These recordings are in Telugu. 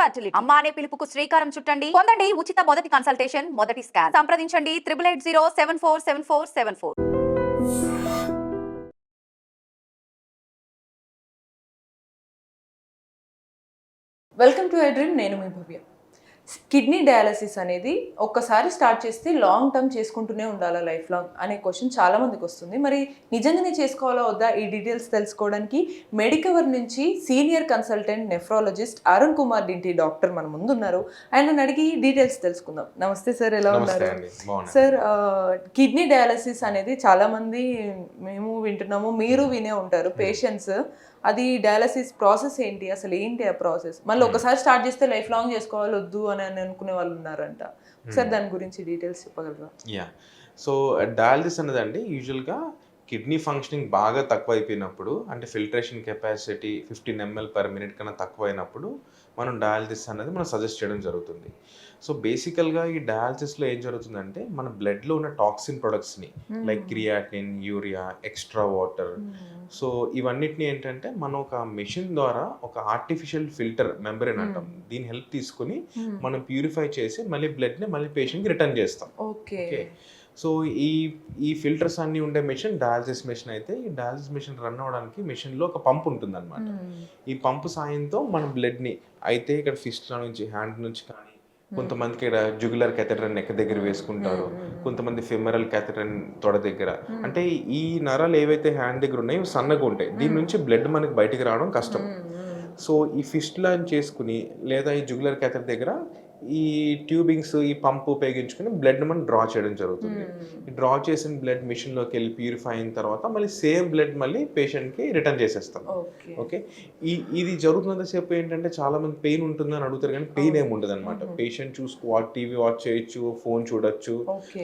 ఫర్టిలిటీ అమ్మ అనే పిలుపుకు శ్రీకారం చుట్టండి. పొందండి ఉచిత మొదటి కన్సల్టేషన్ మొదటి స్కాన్ సంప్రదించండి triple eight zero seven four seven four seven four welcome to I dream నేను మీ భవ్య. కిడ్నీ డయాలసిస్ అనేది ఒక్కసారి స్టార్ట్ చేస్తే లాంగ్ టర్మ్ చేసుకుంటూనే ఉండాలా లైఫ్ లాంగ్ అనే క్వశ్చన్ చాలా మందికి వస్తుంది. మరి నిజంగానే చేసుకోవాలా వద్దా? ఈ డీటెయిల్స్ తెలుసుకోవడానికి మెడికవర్ నుంచి senior consultant nephrologist Arun Kumar Dinti doctor మన ముందు ఉన్నారు ఆయనను అడిగి డీటెయిల్స్ తెలుసుకుందాం. నమస్తే సార్ ఎలా ఉన్నారు? సార్ కిడ్నీ డయాలసిస్ అనేది చాలా మంది మేము వింటున్నాము మీరు వినే ఉంటారు పేషెంట్స్ అది డయాలసిస్ ప్రాసెస్ ఏంటి? అసలు ఏంటి ఆ ప్రాసెస్ మళ్ళీ ఒకసారి స్టార్ట్ చేస్తే లైఫ్ లాంగ్ చేసుకోవాలి వద్దు అని అని అనుకునే వాళ్ళు ఉన్నారంట. సార్ దాని గురించి డీటెయిల్స్ చెప్పగలరా? యా సో డయాలసిస్ అనేది అండి యూజువల్గా కిడ్నీ ఫంక్షనింగ్ బాగా తక్కువ అయిపోయినప్పుడు అంటే filtration capacity fifteen ML per minute కన్నా తక్కువ అయినప్పుడు మనం డయాలసిస్ అనేది మనం సజెస్ట్ చేయడం జరుగుతుంది. సో బేసికల్గా ఈ డయాలసిస్లో ఏం జరుగుతుందంటే మన బ్లడ్లో ఉన్న toxin ప్రొడక్ట్స్ని like creatine urea extra water. So ఇవన్నిటిని ఏంటంటే మనం ఒక మెషిన్ ద్వారా ఒక ఆర్టిఫిషియల్ ఫిల్టర్ మెంబరెన్ అంటాం. దీని హెల్ప్ తీసుకుని మనం ప్యూరిఫై చేసి మళ్ళీ బ్లడ్ని మళ్ళీ పేషెంట్కి రిటర్న్ చేస్తాం. ఓకే. సో ఈ ఈ ఫిల్టర్స్ అన్ని ఉండే మెషిన్ డయాలసిస్ మెషిన్ అయితే ఈ డయాలసిస్ మెషిన్ రన్ అవ్వడానికి మెషిన్లో ఒక పంప్ ఉంటుంది అనమాట ఈ పంపు సాయంతో మన బ్లడ్ని అయితే ఇక్కడ ఫిస్ట్లో నుంచి హ్యాండ్ నుంచి కానీ కొంతమందికి ఇక్కడ జుగులర్ కెథెటర్ నెక్ దగ్గర వేసుకుంటారు. కొంతమంది ఫిమరల్ కెథెటర్ తొడ దగ్గర. అంటే ఈ నరాలు ఏవైతే హ్యాండ్ దగ్గర ఉన్నాయో సన్నగా ఉంటాయి. దీని నుంచి బ్లడ్ మనకి బయటికి రావడం కష్టం. సో ఈ ఫిస్ట్ లాన్ చేసుకుని లేదా ఈ జుగులర్ క్యాథర్ దగ్గర ఈ ట్యూబింగ్స్ ఈ పంప్ ఉపయోగించుకుని బ్లడ్ మనం డ్రా చేయడం జరుగుతుంది. ఈ డ్రా చేసిన బ్లడ్ మిషన్లోకి వెళ్ళి ప్యూరిఫై అయిన తర్వాత మళ్ళీ సేమ్ బ్లడ్ మళ్ళీ పేషెంట్కి రిటర్న్ చేసేస్తాం. ఓకే. ఈ ఇది జరుగుతున్నంతసేపు ఏంటంటే చాలా మంది పెయిన్ ఉంటుందని అడుగుతారు కానీ పెయిన్ ఏమి ఉండదు అనమాట పేషెంట్ చూసుకో టీవీ వాచ్ చేయొచ్చు ఫోన్ చూడొచ్చు.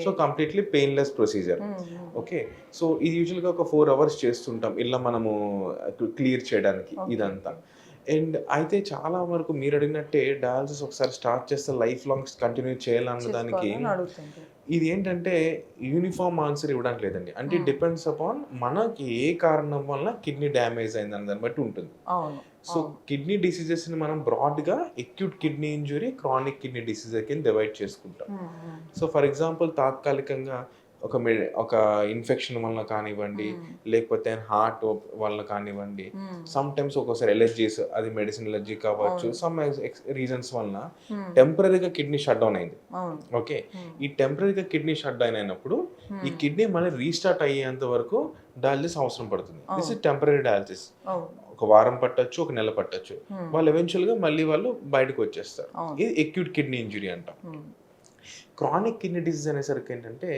So completely painless procedure. Okay? So ఇది యూజువల్గా ఒక ఫోర్ అవర్స్ చేస్తుంటాం ఇలా మనము క్లియర్ చేయడానికి ఇదంతా. అండ్ అయితే చాలా వరకు మీరు అడిగినట్టే డయాలసిస్ ఒకసారి స్టార్ట్ చేస్తే లైఫ్ లాంగ్ కంటిన్యూ చేయాలన్న దానికి ఇది ఏంటంటే యూనిఫామ్ ఆన్సర్ ఇవ్వడానికి లేదండి. అంటే డిపెండ్స్ అపాన్ మనకి ఏ కారణం వల్ల కిడ్నీ డ్యామేజ్ అయింది అన్న దాన్ని బట్టి ఉంటుంది. సో కిడ్నీ డిసీజెస్ని మనం బ్రాడ్గా acute kidney injury chronic kidney diseases కింద డివైడ్ చేసుకుంటాం. సో ఫర్ ఎగ్జాంపుల్ తాత్కాలికంగా ఒక ఒక ఇన్ఫెక్షన్ వల్ల కానివ్వండి లేకపోతే హార్ట్ వల్ల కానివ్వండి. సమ్ టైమ్స్ ఒక్కోసారి ఎలర్జీస్ అది మెడిసిన్ ఎలర్జీ కావచ్చు సమ్ రీజన్స్ వలన టెంపరీగా కిడ్నీ షట్ డౌన్ అయింది. ఓకే? ఈ టెంపరీగా కిడ్నీ షట్ డౌన్ అయినప్పుడు ఈ కిడ్నీ మళ్ళీ రీస్టార్ట్ అయ్యేంత వరకు డయాలసిస్ అవసరం పడుతుంది. దిస్ ఇస్ టెంపరీ డయాలసిస్ ఒక వారం పట్టొచ్చు ఒక నెల పట్టొచ్చు. వాళ్ళు ఎవెన్చువల్గా మళ్ళీ వాళ్ళు బయటకు వచ్చేస్తారు. ఇది ఎక్యూట్ కిడ్నీ ఇంజురీ అంటాం. క్రానిక్ కిడ్నీ డిసీజ్ అనేసరికి ఏంటంటే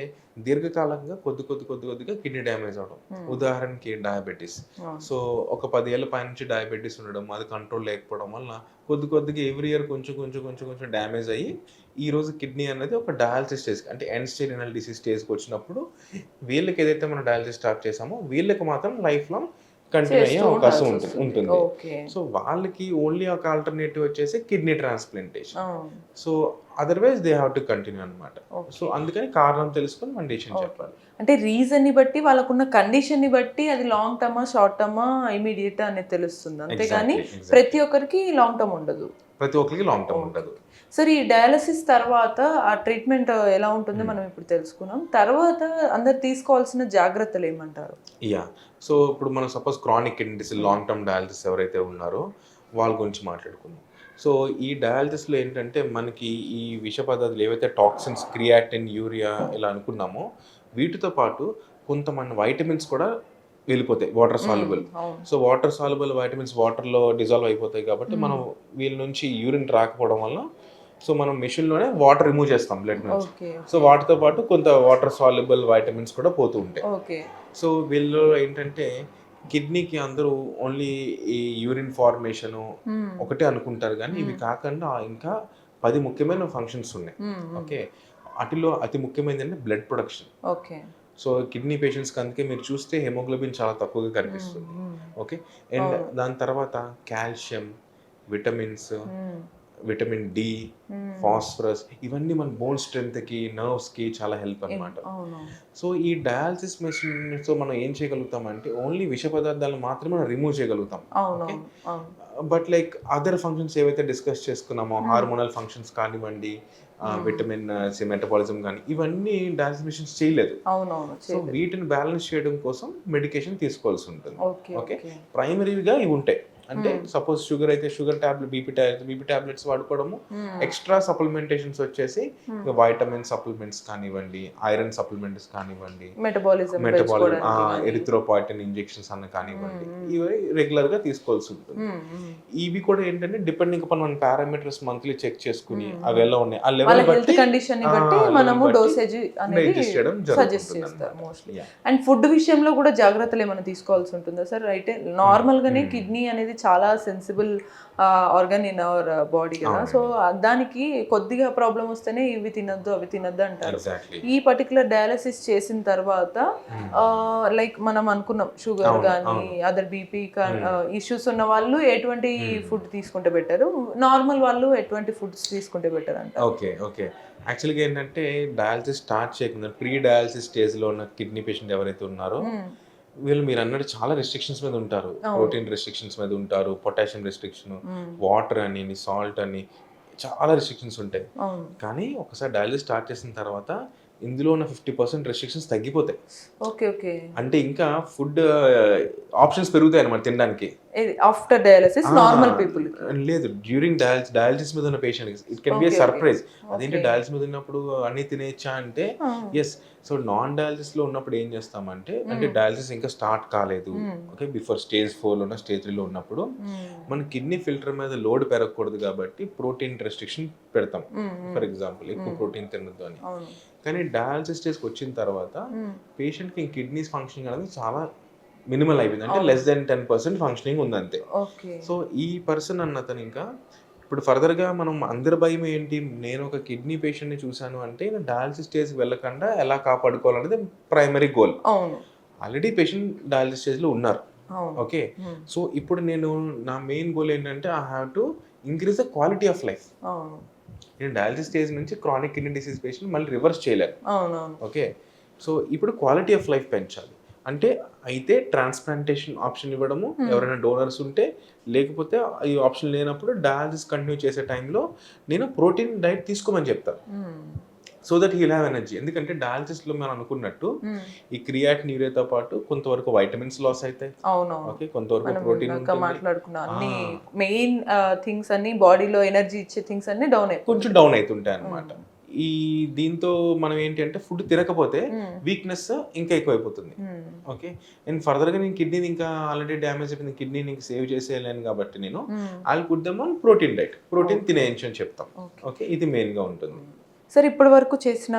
దీర్ఘకాలంగా కొద్ది కొద్ది కొద్ది కొద్దిగా కిడ్నీ డ్యామేజ్ అవడం. ఉదాహరణకి డయాబెటీస్. సో ఒక పది ఏళ్ళ పై నుంచి డయాబెటీస్ ఉండడం అది కంట్రోల్ లేకపోవడం వల్ల కొద్ది కొద్దిగా ఎవ్రీ ఇయర్ కొంచెం కొంచెం కొంచెం కొంచెం డ్యామేజ్ అయ్యి ఈ రోజు కిడ్నీ అనేది ఒక డయాలసిస్ స్టేజ్ అంటే ఎండ్ స్టేజ్ రినల్ డిసీజ్ స్టేజ్కి వచ్చినప్పుడు వీళ్ళకి ఏదైతే మనం డయాలసిస్ స్టార్ట్ చేసామో వీళ్ళకి మాత్రం లైఫ్ లాంగ్ కంటిన్యూ అయ్యే అవకాశం ఉంటుంది. ఉంటుంది. ఓకే. సో వాళ్ళకి ఓన్లీ ఒక ఆల్టర్నేటివ్ వచ్చేసి kidney transplantation. So otherwise they have to continue అనమాట. సో అందుకని కారణం తెలుసుకొని మన డెసిషన్ చెప్పాలి. అంటే రీజన్ని బట్టి వాళ్ళకున్న కండిషన్ని బట్టి అది లాంగ్ టర్మా షార్ట్ టర్మా ఇమీడియట్ అనేది తెలుస్తుంది. అంతేగాని. ప్రతి ఒక్కరికి లాంగ్ టర్మ్ ఉండదు. ప్రతి ఒక్కరికి లాంగ్ టర్మ్ ఉండదు. సరే ఈ డయాలసిస్ తర్వాత ఆ ట్రీట్మెంట్ ఎలా ఉంటుందో మనం ఇప్పుడు తెలుసుకున్నాం. తర్వాత అందరు తీసుకోవాల్సిన జాగ్రత్తలు ఏమంటారు? యా సో ఇప్పుడు మనం suppose chronic kidney disease long term dialysis ఎవరైతే ఉన్నారో వాళ్ళ గురించి మాట్లాడుకుందాం. సో ఈ డయాలసిస్లో ఏంటంటే మనకి ఈ విష పదార్థాలు ఏవైతే టాక్సిన్స్ క్రియాటిన్ యూరియా ఇలా అనుకున్నామో వీటితో పాటు కొంతమంది వైటమిన్స్ కూడా వెళ్ళిపోతాయి water soluble. So water soluble vitamins వాటర్లో డిజాల్వ్ అయిపోతాయి కాబట్టి మనం వీళ్ళ నుంచి యూరిన్ రాకపోవడం వల్ల సో మనం మెషిన్లోనే వాటర్ రిమూవ్ చేస్తాం బ్లడ్ నుంచి. సో వాటితో పాటు కొంత వాటర్ సాల్యుబుల్ వైటమిన్స్ కూడా పోతూ ఉంటాయి. సో వీళ్ళు ఏంటంటే కిడ్నీకి అందరూ ఓన్లీ ఈ యూరిన్ ఫార్మేషను ఒకటే అనుకుంటారు కానీ ఇవి కాకుండా ఇంకా పది ముఖ్యమైన ఫంక్షన్స్ ఉన్నాయి. ఓకే. వాటిలో అతి ముఖ్యమైనది అంటే blood production. Okay. So kidney పేషెంట్స్కి అందుకే మీరు చూస్తే హెమోగ్లోబిన్ చాలా తక్కువగా కనిపిస్తుంది. ఓకే. అండ్ దాని తర్వాత calcium vitamins vitamin D phosphorus ఇవన్నీ మన బోన్ స్ట్రెంగ్త్కి నర్వ్స్కి చాలా హెల్ప్ అన్నమాట. అవును. సో ఈ డయాలసిస్ మెషిన్తో మనం ఏం చేయగలుగుతాం అంటే ఓన్లీ విష పదార్థాలను మాత్రమే మనం రిమూవ్ చేయగలుగుతాం. అవును బట్ లైక్ అదర్ ఫంక్షన్స్ ఏవైతే డిస్కస్ చేసుకున్నామో హార్మోనల్ ఫంక్షన్స్ కానివ్వండి విటమిన్ సి మెటబాలిజం కానీ ఇవన్నీ డయాలసిస్ మిషన్స్ చేయలేదు. సో వీటిని బ్యాలెన్స్ చేయడం కోసం మెడికేషన్ తీసుకోవాల్సి ఉంటుంది. Okay okay? ఓకే. ప్రైమరీగా ఇవి ఉంటాయి. అంటే సపోజ్ షుగర్ అయితే sugar tablet BP BP tablets వాడుకోవడము. Extra supplementations వచ్చేసి వైటమిన్ సప్లిమెంట్స్ కానివ్వండి ఐరన్ సప్లిమెంట్స్ కానివ్వండి మెటబాలిజం మెటబాలిజం ఎరిథ్రోపాయిటిన్ ఇంజెక్షన్స్ అన్న కానివ్వండి ఇవి రెగ్యులర్గా తీసుకోవాల్సి ఉంటుంది. ఇవి కూడా ఏంటంటే డిపెండింగ్ అపాన్ మన పారామీటర్స్ మంత్లీ చెక్ చేసుకుని అవి ఎలా ఉన్నాయి ఆ లెవెల్ బట్టి కండిషన్ బట్టి మనము డోసేజ్ అనేది సజెస్ట్ చేస్తారు. మోస్ట్లీ. అండ్ ఫుడ్ విషయంలో కూడా జాగ్రత్తలు ఏమైనా తీసుకోవాల్సి ఉంటుందా సార్ అయితే నార్మల్ గానే కిడ్నీ అనేది చాలా sensible organ in our body కదా. సో దానికి కొద్దిగా ప్రాబ్లం వస్తేనే ఇవి తినొద్దు అవి తినొద్దు అంటారు ఈ పర్టికులర్ డయాలసిస్ చేసిన తర్వాత లైక్ మనం అనుకున్నాం షుగర్ కానీ అదర్ బీపీ ఇష్యూస్ ఉన్న వాళ్ళు ఎటువంటి ఫుడ్ తీసుకుంటే బెటర్ నార్మల్ వాళ్ళు ఎటువంటి ఫుడ్స్ తీసుకుంటే బెటర్ అంట ఓకే ఓకే యాక్చువల్గా ఏంటంటే డయాలసిస్ స్టార్ట్ చేయకుండా ప్రీ డయాలసిస్ స్టేజ్లో ఉన్న కిడ్నీ పేషెంట్ ఎవరైతే ఉన్నారో వీళ్ళు మీరు అన్నట్టు చాలా రెస్ట్రిక్షన్స్ మీద ఉంటారు. ప్రోటీన్ రెస్ట్రిక్షన్స్ మీద ఉంటారు పొటాషియం రెస్ట్రిక్షన్ వాటర్ అని సాల్ట్ అని చాలా రెస్ట్రిక్షన్స్ ఉంటాయి. కానీ ఒకసారి డయాలసిస్ స్టార్ట్ చేసిన తర్వాత ఇందులో ఉన్న ఫిఫ్టీ పర్సెంట్ రెస్ట్రిక్షన్స్ తగ్గిపోతాయి. Okay okay. అంటే ఇంకా ఫుడ్ ఆప్షన్స్ పెరుగుతాయి అన్నమాట తినడానికి. ఆఫ్టర్ డయాలసిస్ నార్మల్ పీపుల్ లేదు డ్యూరింగ్ డయాలసిస్ డయాలసిస్ మీద ఉన్న patient it can be Okay, surprise అదేంటి డయాలసిస్ మీద ఉన్నప్పుడు అన్ని తినేయచ్చా అంటే ఎస్ సో నాన్ డయాలసిస్లో ఉన్నప్పుడు ఏం చేస్తామంటే అంటే డయాలసిస్ ఇంకా స్టార్ట్ కాలేదు. ఓకే బిఫోర్ స్టేజ్ ఫోర్లో స్టేజ్ త్రీ లో ఉన్నప్పుడు మన కిడ్నీ ఫిల్టర్ మీద లోడ్ పెరగకూడదు కాబట్టి ప్రోటీన్ రెస్ట్రిక్షన్ పెడతాం. ఫర్ ఎగ్జాంపుల్ ఎక్కువ ప్రోటీన్ తినద్దు అని. కానీ డయాలసిస్ స్టేజ్కి వచ్చిన తర్వాత పేషెంట్కి కిడ్నీస్ ఫంక్షనింగ్ అనేది చాలా మినిమల్ అయిపోయింది. అంటే less than ten percent functioning ఉంది అంతే ఓకే. సో ఈ పర్సన్ అన్న అతను ఇంకా ఇప్పుడు ఫర్దర్గా మనం అందరి భయం ఏంటి? నేను ఒక కిడ్నీ పేషెంట్ని చూశాను అంటే డయాలసిస్ స్టేజ్కి వెళ్ళకుండా ఎలా కాపాడుకోవాలనేది primary goal already patient dialysis స్టేజ్లో ఉన్నారు. ఓకే? సో ఇప్పుడు నేను నా మెయిన్ గోల్ ఏంటంటే I have to increase the quality of life నేను డయాలసిస్ స్టేజ్ నుంచి క్రానిక్ కిడ్నీ డిసీజ్ పేషెంట్ మళ్ళీ రివర్స్ చేయలేను. ఓకే? సో ఇప్పుడు క్వాలిటీ ఆఫ్ లైఫ్ పెంచాలి. అంటే అయితే ట్రాన్స్ప్లాంటేషన్ ఆప్షన్ ఇవ్వడము ఎవరైనా డోనర్స్ ఉంటే లేకపోతే ఈ ఆప్షన్ లేనప్పుడు డయాలసిస్ కంటిన్యూ చేసే టైంలో నేను ప్రోటీన్ డైట్ తీసుకోమని చెప్తాను so that he'll have energy. ఎందుకంటే dialysis లో మనం అనుకున్నట్టు ఈ క్రియాట్ న్యూరేతో పాటు కొంతవరకు వైటమిన్స్ లాస్ అవుతాయి. ఓకే కొంతవరకు ప్రోటీన్ మాట్లాడుకున్న అన్ని మెయిన్ థింగ్స్ అన్ని బాడీలో ఎనర్జీ ఇచ్చే థింగ్స్ అన్ని డౌన్ కొంచెం డౌన్ అవుతుంటాయి అన్నమాట. ఈ దీంతో మనం ఏంటి అంటే ఫుడ్ తినకపోతే వీక్నెస్ ఇంకా ఎక్కువైపోతుంది. ఓకే. అండ్ ఫర్దర్గా నేను కిడ్నీని ఇంకా ఆల్రెడీ డ్యామేజ్ అయిపోయింది. కిడ్నీని ఇంకా సేవ్ చేసేయలేను కాబట్టి నేను I put them on protein diet. Protein తినేయచ్చు అని చెప్తాం. ఓకే. ఇది మెయిన్గా ఉంటుంది. సార్ ఇప్పటి వరకు చేసిన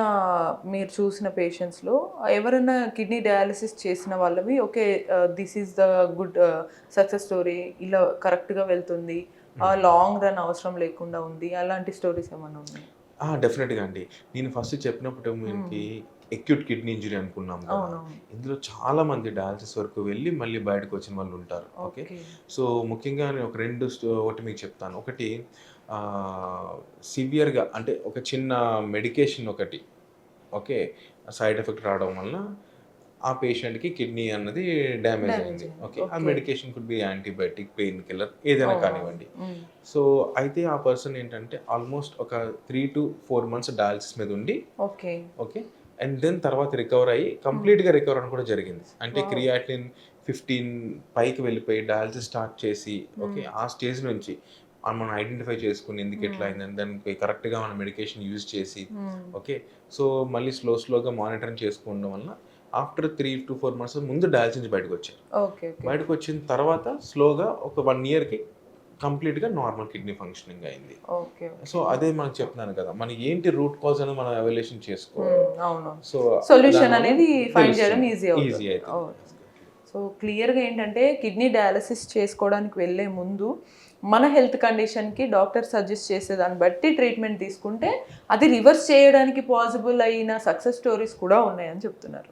మీరు చూసిన పేషెంట్స్లో ఎవరైనా కిడ్నీ డయాలసిస్ చేసిన వాళ్ళవి okay this is the good success story ఇలా కరెక్ట్గా వెళ్తుంది లాంగ్ రన్ అవసరం లేకుండా ఉంది అలాంటి స్టోరీస్ ఏమైనా ఉన్నాయి? డెఫినెట్గా అండి. నేను ఫస్ట్ చెప్పినప్పుడు మనకి ఎక్యూట్ కిడ్నీ ఇంజరీ అనుకున్నాం కదా. ఇందులో చాలా మంది డయాలసిస్ వరకు వెళ్ళి మళ్ళీ బయటకు వచ్చిన వాళ్ళు ఉంటారు. ఓకే. సో ముఖ్యంగా నేను ఒక రెండు ఒకటి మీకు చెప్తాను. ఒకటి సివియర్గా అంటే ఒక చిన్న మెడికేషన్ ఒకటి. ఓకే సైడ్ ఎఫెక్ట్ రావడం వల్ల ఆ పేషెంట్కి కిడ్నీ అన్నది డ్యామేజ్ అయింది. ఓకే ఆ. Medication could be antibiotic pain killer ఏదైనా కానివ్వండి. సో అయితే ఆ పర్సన్ ఏంటంటే ఆల్మోస్ట్ ఒక three to four months dialysis మీద ఉండి ఓకే ఓకే అండ్ దెన్ తర్వాత రికవర్ అయ్యి కంప్లీట్గా రికవర్ అని కూడా జరిగింది. అంటే క్రియాటిన్ ఫిఫ్టీన్ పైకి వెళ్ళిపోయి డయాలసిస్ స్టార్ట్ చేసి ఓకే ఆ స్టేజ్ నుంచి మనం ఐడెంటిఫై చేసుకుని ఎందుకు ఎట్లా అయిందని దానికి కరెక్ట్గా మన మెడికేషన్ యూజ్ చేసి ఓకే. సో మళ్ళీ స్లో స్లోగా మానిటరింగ్ చేసుకోవడం వల్ల after three to four months ముందు డయాలసిస్ బయటకు వచ్చారు. బయటకు వచ్చిన తర్వాత స్లోగా ఒక వన్ ఇయర్కి కంప్లీట్గా నార్మల్ కిడ్నీ ఫంక్షనింగ్ అయింది. ఓకే సో అదే మనకు చెప్తున్నాను కదా మన ఏంటి రూట్ కాజ్ అని మనం అవల్యూషన్ చేసుకోవాలి. అవును. సో సొల్యూషన్ అనేది ఫైండ్ చేయడం ఈజీ ఈజీ అయితే సో క్లియర్గా ఏంటంటే కిడ్నీ డయాలసిస్ చేసుకోవడానికి వెళ్ళే ముందు మన హెల్త్ కండిషన్కి డాక్టర్ సజెస్ట్ చేసే దాన్ని బట్టి ట్రీట్మెంట్ తీసుకుంటే అది రివర్స్ చేయడానికి పాసిబుల్ అయిన సక్సెస్ స్టోరీస్ కూడా ఉన్నాయని చెప్తున్నారు.